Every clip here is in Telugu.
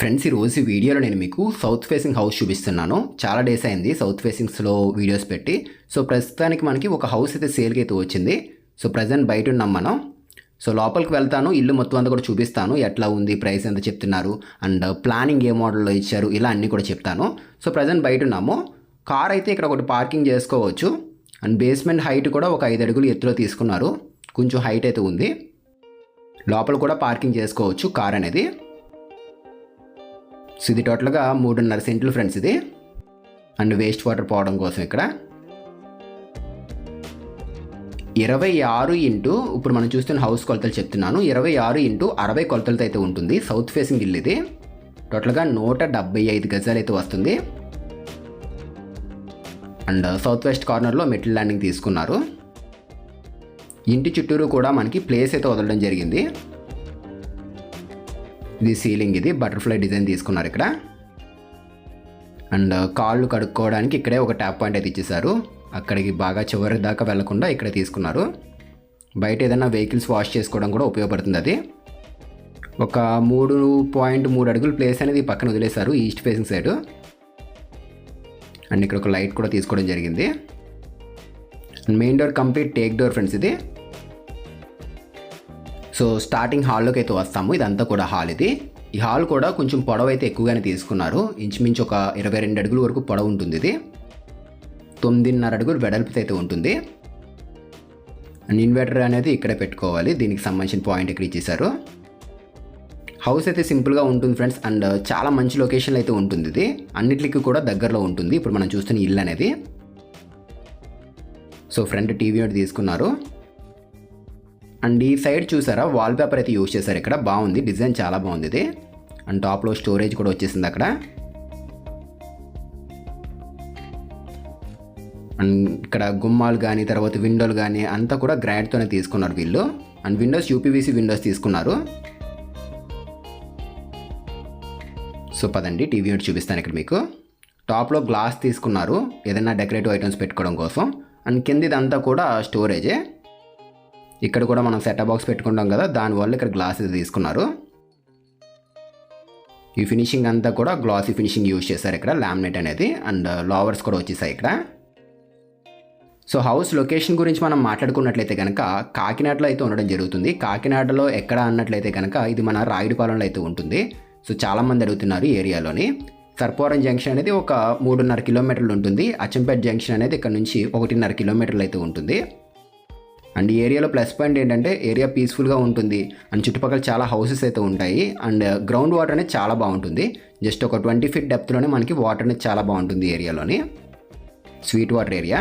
ఫ్రెండ్స్ ఈ రోజు వీడియోలో నేను మీకు సౌత్ ఫేసింగ్ హౌస్ చూపిస్తున్నాను. చాలా డేస్ అయింది సౌత్ ఫేసింగ్స్లో వీడియోస్ పెట్టి. సో ప్రస్తుతానికి మనకి ఒక హౌస్ అయితే సేల్కి అయితే వచ్చింది. సో ప్రజెంట్ బయట ఉన్నాం మనం. సో లోపలికి వెళ్తాను. ఇల్లు మొత్తం అంతా కూడా చూపిస్తాను. ఎట్లా ఉంది ప్రైస్ ఎంత చెప్తున్నారు? అండ్ ప్లానింగ్ ఏ మోడల్లో ఇచ్చారు? ఇలా అన్నీ కూడా చెప్తాను. సో ప్రజెంట్ బయట ఉన్నాము. కార్ అయితే ఇక్కడ ఒకటి పార్కింగ్ చేసుకోవచ్చు. అండ్ బేస్మెంట్ హైట్ కూడా ఒక ఐదు అడుగులు ఎత్తులో తీసుకున్నారు. కొంచెం హైట్ అయితే ఉంది. లోపల కూడా పార్కింగ్ చేసుకోవచ్చు కార్ అనేది. సో ఇది టోటల్గా మూడున్నర సెంట్లు ఫ్రెండ్స్ ఇది. అండ్ వేస్ట్ వాటర్ పోవడం కోసం ఇక్కడ. ఇరవై ఆరు ఇంటూ ఇప్పుడు మనం చూస్తున్న హౌస్ కొలతలు చెప్తున్నాను. ఇరవై ఆరు ఇంటూ అరవై కొలతలతో అయితే ఉంటుంది. సౌత్ ఫేసింగ్ ఇల్లు ఇది. టోటల్గా నూట డెబ్బై ఐదు గజాలు అయితే వస్తుంది. అండ్ సౌత్ వెస్ట్ కార్నర్లో మెట్ల ల్యాండింగ్ తీసుకున్నారు. ఇంటి చుట్టూరు కూడా మనకి ప్లేస్ అయితే వదలడం జరిగింది. ఇది సీలింగ్ ఇది బటర్ఫ్లై డిజైన్ తీసుకున్నారు ఇక్కడ. అండ్ uh, కాళ్ళు కడుక్కోవడానికి ఇక్కడే ఒక ట్యాప్ పాయింట్ అయితే ఇచ్చేసారు అక్కడికి బాగా చివరి దాకా వెళ్ళకుండా ఇక్కడే తీసుకున్నారు. బయట ఏదైనా వెహికల్స్ వాష్ చేసుకోవడం కూడా ఉపయోగపడుతుంది అది. ఒక మూడు పాయింట్ మూడు అడుగుల ప్లేస్ అనేది పక్కన వదిలేశారు ఈస్ట్ ఫేసింగ్ సైడ్. అండ్ ఇక్కడ ఒక లైట్ కూడా తీసుకోవడం జరిగింది. Main door complete teak door friends ఇది. సో స్టార్టింగ్ హాల్లోకి అయితే వస్తాము. ఇదంతా కూడా హాల్ ఇది. ఈ హాల్ కూడా కొంచెం పొడవు అయితే ఎక్కువగానే తీసుకున్నారు. ఇంచుమించు ఒక ఇరవై రెండు అడుగుల వరకు పొడవు ఉంటుంది ఇది. తొమ్మిదిన్నర అడుగులు వెడల్పు అయితే ఉంటుంది. అండ్ ఇన్వర్టర్ అనేది ఇక్కడే పెట్టుకోవాలి. దీనికి సంబంధించిన పాయింట్ ఇక్కడ ఇచ్చేసారు హౌస్ అయితే సింపుల్గా ఉంటుంది ఫ్రెండ్స్. అండ్ చాలా మంచి లొకేషన్లో అయితే ఉంటుంది ఇది. అన్నిటికీ కూడా దగ్గరలో ఉంటుంది. ఇప్పుడు మనం చూస్తున్న ఇల్లు అనేది. సో ఫ్రంట్ టీవీ ఒకటి తీసుకున్నారు. అండ్ ఈ సైడ్ చూసారా? వాల్ పేపర్ అయితే యూజ్ చేశారు ఇక్కడ. బాగుంది. డిజైన్ చాలా బాగుంది ఇది. అండ్ టాప్లో స్టోరేజ్ కూడా వచ్చేసింది అక్కడ. అండ్ ఇక్కడ గుమ్మాలు కానీ తర్వాత విండోలు కానీ అంతా కూడా గ్రాండ్తోనే తీసుకున్నారు వీళ్ళు. అండ్ విండోస్ యూపీవీసీ విండోస్ తీసుకున్నారు. సో పదండి. టీవీ ఒకటి చూపిస్తాను ఇక్కడ మీకు. టాప్లో గ్లాస్ తీసుకున్నారు. ఏదైనా డెకరేటివ్ ఐటమ్స్ పెట్టుకోవడం కోసం. అండ్ కింద ఇదంతా కూడా స్టోరేజే ఇక్కడ కూడా మనం సెట్ బాక్స్ పెట్టుకుంటాం కదా దానివల్ల ఇక్కడ గ్లాస్ ఇది తీసుకున్నారు. ఈ ఫినిషింగ్ అంతా కూడా గ్లాసీ ఫినిషింగ్ యూజ్ చేశారు ఇక్కడ లామినేట్ అనేది. అండ్ లావర్స్ uh, కూడా వచ్చేసాయి ఇక్కడ. సో హౌస్ లొకేషన్ గురించి మనం మాట్లాడుకున్నట్లయితే కనుక కాకినాడలో అయితే ఉండడం జరుగుతుంది. కాకినాడలో ఎక్కడ అన్నట్లయితే కనుక ఇది మన రాయుడిపాలెంలో అయితే ఉంటుంది. సో చాలామంది అడుగుతున్నారు ఏరియాలోని. సర్పోరం జంక్షన్ అనేది ఒక మూడున్నర కిలోమీటర్లు ఉంటుంది. అచ్చంపేట జంక్షన్ అనేది ఇక్కడ నుంచి ఒకటిన్నర కిలోమీటర్లు అయితే ఉంటుంది. అండ్ ఏరియాలో ప్లస్ పాయింట్ ఏంటంటే ఏరియా పీస్ఫుల్గా ఉంటుంది. అండ్ చుట్టుపక్కల చాలా హౌసెస్ అయితే ఉంటాయి. అండ్ గ్రౌండ్ వాటర్ అనేది చాలా బాగుంటుంది. జస్ట్ ఒక ట్వంటీ ఫీట్ డెప్త్లోనే మనకి వాటర్ అనేది చాలా బాగుంటుంది ఏరియాలోని. Sweet water area.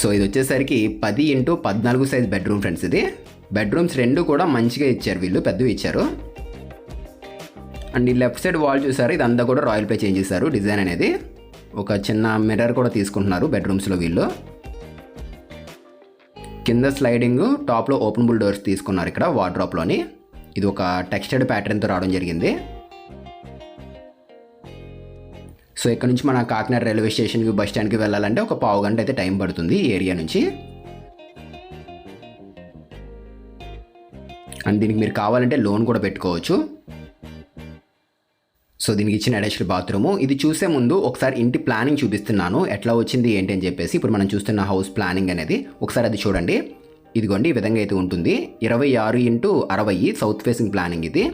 సో ఇది వచ్చేసరికి పది ఇంటూ పద్నాలుగు సైజ్ బెడ్రూమ్ ఫ్రెండ్స్ ఇది. బెడ్రూమ్స్ రెండు కూడా మంచిగా ఇచ్చారు వీళ్ళు పెద్దవి ఇచ్చారు. అండ్ ఈ లెఫ్ట్ సైడ్ వాల్ చూసారు? ఇదంతా కూడా రాయల్ పే చేంజ్ చేశారు డిజైన్ అనేది. ఒక చిన్న మిర్రర్ కూడా తీసుకుంటున్నారు బెడ్రూమ్స్లో వీళ్ళు. కింద స్లైడింగ్ టాప్లో ఓపెనబుల్ డోర్స్ తీసుకున్నారు ఇక్కడ వార్డ్రాప్లోని ఇది ఒక టెక్స్టైడ్ ప్యాటర్న్తో రావడం జరిగింది. సో ఇక్కడ నుంచి మన కాకినాడ రైల్వే స్టేషన్కి బస్ స్టాండ్కి వెళ్ళాలంటే ఒక పావు గంట అయితే టైం పడుతుంది ఈ ఏరియా నుంచి. అండ్ దీనికి మీరు కావాలంటే లోన్ కూడా పెట్టుకోవచ్చు. సో దీనికి ఇచ్చిన అటాచ్డ్ బాత్రూము. ఇది చూసే ముందు ఒకసారి ఇంటి ప్లానింగ్ చూపిస్తున్నాను. ఎట్లా వచ్చింది ఏంటి అని చెప్పేసి ఇప్పుడు మనం చూస్తున్న హౌస్ ప్లానింగ్ అనేది ఒకసారి అది చూడండి. ఇదిగోండి ఈ విధంగా అయితే ఉంటుంది. ఇరవై ఆరు ఇంటూ అరవై సౌత్ ఫేసింగ్ ప్లానింగ్ ఇది.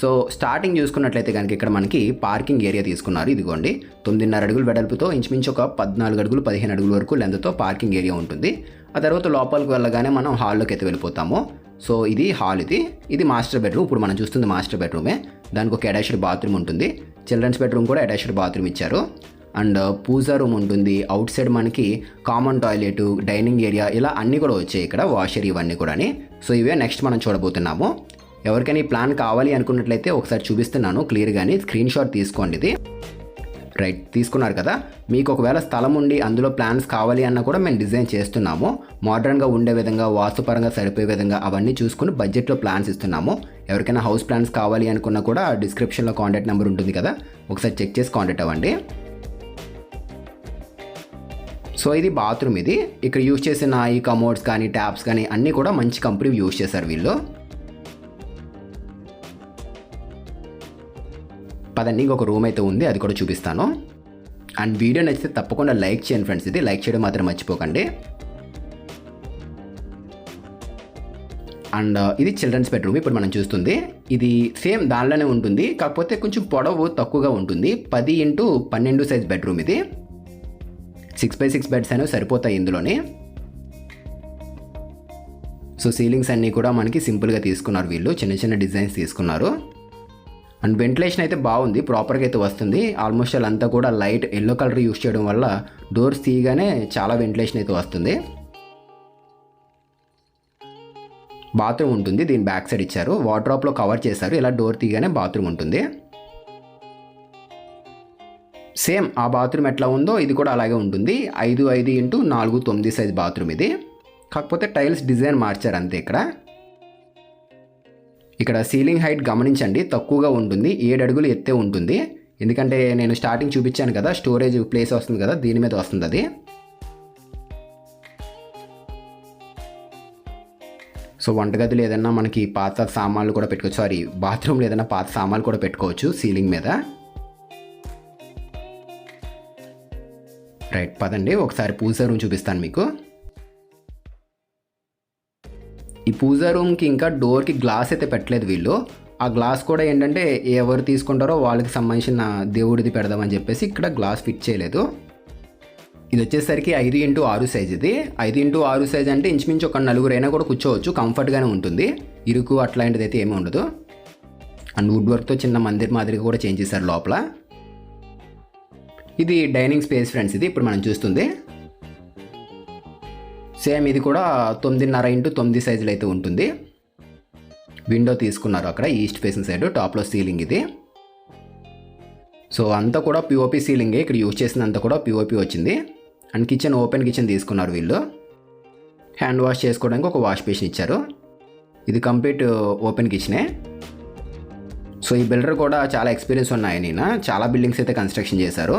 సో స్టార్టింగ్ చూసుకున్నట్లయితే కనుక ఇక్కడ మనకి పార్కింగ్ ఏరియా తీసుకున్నారు. ఇదిగోండి తొమ్మిదిన్నర అడుగులు వెడల్పుతో ఇంచుమించు ఒక పద్నాలుగు అడుగులు పదిహేను అడుగుల వరకు లెంత్తో పార్కింగ్ ఏరియా ఉంటుంది. ఆ తర్వాత లోపలికి వెళ్ళగానే మనం హాల్లోకి అయితే వెళ్ళిపోతాము. సో ఇది హాల్ ఇది. ఇది మాస్టర్ బెడ్రూమ్. ఇప్పుడు మనం చూస్తుంది మాస్టర్ బెడ్రూమే. దానికి ఒక అటాచ్డ్ బాత్రూమ్ ఉంటుంది. చిల్డ్రన్స్ బెడ్రూమ్ కూడా అటాచ్డ్ బాత్రూమ్ ఇచ్చారు. అండ్ పూజా రూమ్ ఉంటుంది. అవుట్ సైడ్ మనకి కామన్ టాయిలెట్ డైనింగ్ ఏరియా ఇలా అన్నీ కూడా వచ్చాయి ఇక్కడ. వాషర్ ఇవన్నీ కూడా సో ఇవే నెక్స్ట్ మనం చూడబోతున్నాము. ఎవరికైనా ఈ ప్లాన్ కావాలి అనుకున్నట్లయితే ఒకసారి చూపిస్తున్నాను క్లియర్గాని. స్క్రీన్ షాట్ తీసుకోండి ఇది. రైట్ తీసుకున్నారు కదా. మీకు ఒకవేళ స్థలం ఉండి అందులో ప్లాన్స్ కావాలి అన్న కూడా మేము డిజైన్ చేస్తున్నాము. మోడర్న్గా ఉండే విధంగా వాస్తుపరంగా సరిపోయే విధంగా అవన్నీ చూసుకుని బడ్జెట్లో ప్లాన్స్ ఇస్తున్నాము. ఎవరికైనా హౌస్ ప్లాన్స్ కావాలి అనుకున్నా కూడా డిస్క్రిప్షన్లో కాంటాక్ట్ నెంబర్ ఉంటుంది కదా. ఒకసారి చెక్ చేసి కాంటాక్ట్ అవ్వండి. సో ఇది బాత్రూమ్ ఇది. ఇక్కడ యూజ్ చేసిన ఈ కమోడ్స్ కానీ ట్యాప్స్ కానీ అన్నీ కూడా మంచి కంపెనీ యూజ్ చేశారు వీళ్ళు. పదండి ఇంకొక రూమ్ అయితే ఉంది అది కూడా చూపిస్తాను. అండ్ వీడియో నచ్చితే తప్పకుండా లైక్ చేయండి ఫ్రెండ్స్ ఇది లైక్ చేయడం మాత్రం మర్చిపోకండి. అండ్ uh, ఇది చిల్డ్రన్స్ బెడ్రూమ్ ఇప్పుడు మనం చూస్తుంది. ఇది సేమ్ దానిలోనే ఉంటుంది కాకపోతే కొంచెం పొడవు తక్కువగా ఉంటుంది. పది ఇంటూ పన్నెండు సైజ్ బెడ్రూమ్ ఇది. సిక్స్ బై సిక్స్ బెడ్స్ అనేవి సరిపోతాయి ఇందులోనే. సో సీలింగ్స్ అన్నీ కూడా మనకి సింపుల్గా తీసుకున్నారు వీళ్ళు చిన్న చిన్న డిజైన్స్ తీసుకున్నారు. అండ్ వెంటిలేషన్ అయితే బాగుంది ప్రాపర్గా అయితే వస్తుంది. ఆల్మోస్ట్ అంతా కూడా లైట్ ఎల్లో కలర్ యూస్ చేయడం వల్ల డోర్స్ తీయగానే చాలా వెంటిలేషన్ అయితే వస్తుంది. బాత్రూమ్ ఉంటుంది దీని బ్యాక్ సైడ్ ఇచ్చారు. వార్డ్రాప్లో కవర్ చేశారు ఇలా డోర్ తీయగానే బాత్రూమ్ ఉంటుంది. సేమ్ ఆ బాత్రూమ్ ఎట్లా ఉందో ఇది కూడా అలాగే ఉంటుంది. ఐదు ఐదు ఇంటూ నాలుగు తొమ్మిది సైజ్ బాత్రూమ్ ఇది. కాకపోతే టైల్స్ డిజైన్ మార్చారు అంతే ఇక్కడ. ఇక్కడ సీలింగ్ హైట్ గమనించండి తక్కువగా ఉంటుంది ఏడు అడుగులు ఎత్తే ఉంటుంది. ఎందుకంటే నేను స్టార్టింగ్ చూపించాను కదా స్టోరేజ్ ప్లేస్ వస్తుంది కదా దీని మీద వస్తుంది అది. సో వంటగదిలో ఏదైనా మనకి పాత సామాన్లు కూడా పెట్టుకోవచ్చు సారీ బాత్రూమ్లో ఏదైనా పాత సామాన్లు కూడా పెట్టుకోవచ్చు సీలింగ్ మీద. రైట్ పదండి ఒకసారి పూజ రూమ్ చూపిస్తాను మీకు. ఈ పూజా రూమ్కి ఇంకా డోర్కి గ్లాస్ అయితే పెట్టలేదు వీళ్ళు. ఆ గ్లాస్ కూడా ఏంటంటే ఎవరు తీసుకుంటారో వాళ్ళకి సంబంధించిన దేవుడిది పెడదామని చెప్పేసి ఇక్కడ గ్లాస్ ఫిట్ చేయలేదు. ఇది వచ్చేసరికి ఐదు ఇంటూ ఆరు సైజ్ ఇది. ఐదు ఇంటూ ఆరు సైజ్ అంటే ఇంచుమించు ఒక నలుగురైనా కూడా కూర్చోవచ్చు. కంఫర్ట్గానే ఉంటుంది. ఇరుకు అట్లాంటిది అయితే ఏమీ ఉండదు. అండ్ వుడ్ వర్క్తో చిన్న మందిర్ మాదిరిగా కూడా చేంజ్ చేశారు లోపల. ఇది డైనింగ్ స్పేస్ ఫ్రెండ్స్ ఇది. ఇప్పుడు మనం చూస్తుంది. సేమ్ ఇది కూడా తొమ్మిదిన్నర ఇంటూ తొమ్మిది సైజులు అయితే ఉంటుంది. విండో తీసుకున్నారు అక్కడ ఈస్ట్ ఫేసింగ్ సైడ్ టాప్లో సీలింగ్ ఇది. సో అంతా కూడా పిఓపి సీలింగే ఇక్కడ యూజ్ చేసినంత కూడా పిఓపి వచ్చింది. అండ్ కిచెన్ ఓపెన్ కిచెన్ తీసుకున్నారు వీళ్ళు. హ్యాండ్ వాష్ చేసుకోవడానికి ఒక వాష్ బేసిన్ ఇచ్చారు. ఇది కంప్లీట్ uh, ఓపెన్ కిచెనే. సో ఈ బిల్డర్ కూడా చాలా ఎక్స్పీరియన్స్ ఉన్నాయి నేను చాలా బిల్డింగ్స్ అయితే కన్స్ట్రక్షన్ చేశారు.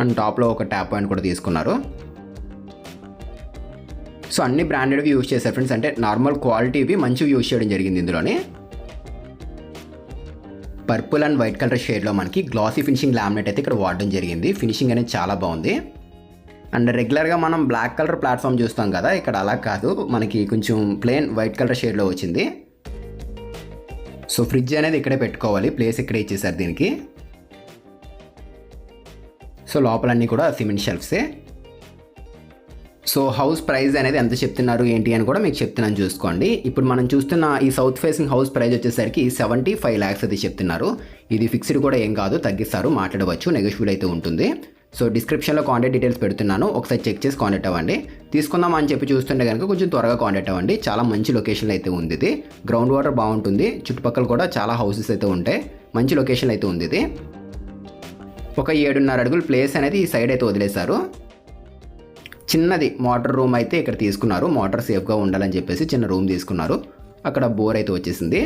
అండ్ టాప్లో ఒక ట్యాప్ పాయింట్ కూడా తీసుకున్నారు. సో అన్ని బ్రాండెడ్వి యూజ్ చేశారు ఫ్రెండ్స్. అంటే నార్మల్ క్వాలిటీవి మంచివి యూజ్ చేయడం జరిగింది ఇందులోనే. పర్పుల్ అండ్ వైట్ కలర్ షేడ్లో మనకి గ్లాసీ ఫినిషింగ్ లామినేట్ అయితే ఇక్కడ వాడడం జరిగింది. ఫినిషింగ్ అనేది చాలా బాగుంది. అండ్ రెగ్యులర్గా మనం బ్లాక్ కలర్ ప్లాట్ఫామ్ చూస్తాం కదా ఇక్కడ అలా కాదు. మనకి కొంచెం ప్లెయిన్ వైట్ కలర్ షేడ్లో వచ్చింది. సో ఫ్రిడ్జ్ అనేది ఇక్కడే పెట్టుకోవాలి. ప్లేస్ ఇక్కడే ఇచ్చేసారు దీనికి. సో లోపలన్నీ కూడా సిమెంట్ షెల్ఫ్సే. సో హౌస్ ప్రైస్ అనేది ఎంత చెప్తున్నారు ఏంటి అని కూడా మీకు చెప్తున్నాను చూసుకోండి. ఇప్పుడు మనం చూస్తున్న ఈ సౌత్ ఫేసింగ్ హౌస్ ప్రైస్ వచ్చేసరికి సెవెంటీ ఫైవ్ ల్యాక్స్ అయితే చెప్తున్నారు. ఇది ఫిక్స్డ్ కూడా ఏం కాదు తగ్గిస్తారు మాట్లాడవచ్చు నెగోషియబుల్ అయితే ఉంటుంది. సో డిస్క్రిప్షన్లో కాంటాక్ట్ డీటెయిల్స్ పెడుతున్నాను ఒకసారి చెక్ చేసి కాంటాక్ట్ అవ్వండి. తీసుకుందాం అని చెప్పి చూస్తుంటే కనుక కొంచెం త్వరగా కాంటాక్ట్ అవ్వండి. చాలా మంచి లొకేషన్లో అయితే ఉంది ఇది. గ్రౌండ్ వాటర్ బాగుంటుంది. చుట్టుపక్కల కూడా చాలా హౌసెస్ అయితే ఉంటాయి. మంచి లొకేషన్ అయితే ఉంది ఇది. ఒక ఏడున్నర అడుగుల ప్లేస్ అనేది ఈ సైడ్ అయితే వదిలేశారు. చిన్నది మోటార్ రూమ్ అయితే ఇక్కడ తీసుకున్నారు. మోటార్ సేఫ్గా ఉండాలని చెప్పేసి చిన్న రూమ్ తీసుకున్నారు. అక్కడ బోర్ అయితే వచ్చేసింది.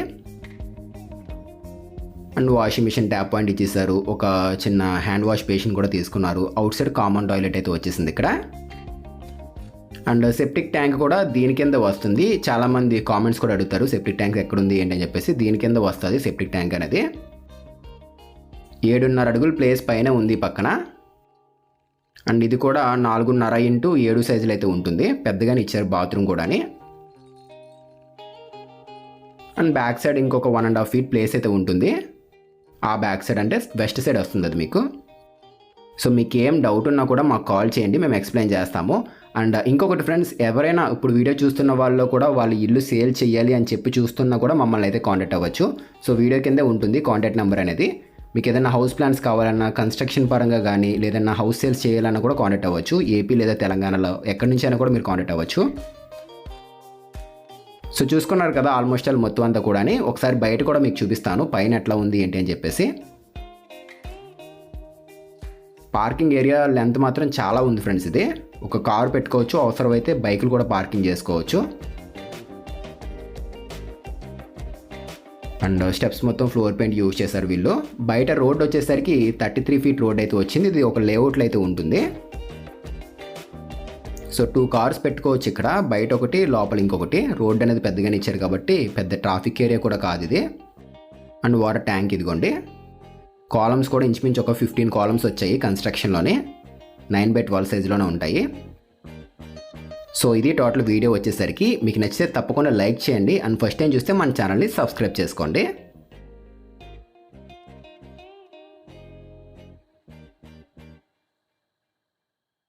And washing machine tap point ఇచ్చేసారు ఒక చిన్న హ్యాండ్ వాష్ బేసిన్ కూడా తీసుకున్నారు. అవుట్ సైడ్ కామన్ టాయిలెట్ అయితే వచ్చేసింది ఇక్కడ. అండ్ సెప్టిక్ ట్యాంక్ కూడా దీని కింద వస్తుంది. చాలామంది కామెంట్స్ కూడా అడుగుతారు సెప్టిక్ ట్యాంక్ ఎక్కడుంది ఏంటి? అని చెప్పేసి దీని కింద వస్తుంది సెప్టిక్ ట్యాంక్ అనేది. ఏడున్నర అడుగుల ప్లేస్ పైన ఉంది పక్కన. అండ్ ఇది కూడా నాలుగున్నర ఇంటూ ఏడు సైజులు అయితే ఉంటుంది. పెద్దగానే ఇచ్చారు బాత్రూమ్ కూడాని. అండ్ బ్యాక్ సైడ్ ఇంకొక one and half feet place అయితే ఉంటుంది. ఆ బ్యాక్ సైడ్ అంటే వెస్ట్ సైడ్ వస్తుంది అది మీకు. సో మీకు ఏం డౌట్ ఉన్నా కూడా మాకు కాల్ చేయండి మేము ఎక్స్ప్లెయిన్ చేస్తాము. అండ్ ఇంకొకటి ఫ్రెండ్స్ ఎవరైనా ఇప్పుడు వీడియో చూస్తున్న వాళ్ళు కూడా వాళ్ళు ఇల్లు సేల్ చేయాలి అని చెప్పి చూస్తున్నా కూడా మమ్మల్ని అయితే కాంటాక్ట్ అవ్వచ్చు. సో వీడియో కిందే ఉంటుంది కాంటాక్ట్ నెంబర్ అనేది. మీకు ఏదైనా హౌస్ ప్లాన్స్ కావాలన్నా కన్స్ట్రక్షన్ పరంగా కానీ లేదన్నా హౌస్ సేల్స్ చేయాలన్నా కూడా కాంటాక్ట్ అవ్వచ్చు. ఏపీ లేదా తెలంగాణలో ఎక్కడి నుంచి అయినా కూడా మీరు కాంటాక్ట్ అవ్వచ్చు. సో చూసుకున్నారు కదా ఆల్మోస్ట్ ఆల్ మొత్తం అంతా కూడా ఒకసారి బయట కూడా మీకు చూపిస్తాను. పైన ఎట్లా ఉంది ఏంటి అని చెప్పేసి. పార్కింగ్ ఏరియా లెంత్ మాత్రం చాలా ఉంది ఫ్రెండ్స్ ఇది. ఒక కార్ పెట్టుకోవచ్చు. అవసరమైతే బైకులు కూడా పార్కింగ్ చేసుకోవచ్చు. అండ్ స్టెప్స్ మొత్తం ఫ్లోర్ పెయింట్ యూజ్ చేశారు వీళ్ళు. బయట రోడ్ వచ్చేసరికి థర్టీ త్రీ ఫీట్ రోడ్ అయితే వచ్చింది. ఇది ఒక లేఅవుట్లో అయితే ఉంటుంది. సో టూ కార్స్ పెట్టుకోవచ్చు ఇక్కడ. బయట ఒకటి లోపల ఇంకొకటి. రోడ్ అనేది పెద్దగానే ఇచ్చారు కాబట్టి పెద్ద ట్రాఫిక్ ఏరియా కూడా కాదు ఇది. అండ్ వాటర్ ట్యాంక్ ఇదిగోండి. కాలమ్స్ కూడా ఇంచుమించు ఒక ఫిఫ్టీన్ కాలమ్స్ వచ్చాయి కన్స్ట్రక్షన్లోనే నైన్ బై ట్వెల్వ్ సైజులోనే ఉంటాయి. సో ఇది టోటల్ వీడియో వచ్చేసరికి. మీకు నచ్చితే తప్పకుండా లైక్ చేయండి. అండ్ ఫస్ట్ టైం చూస్తే మన ఛానల్ని సబ్స్క్రైబ్ చేసుకోండి.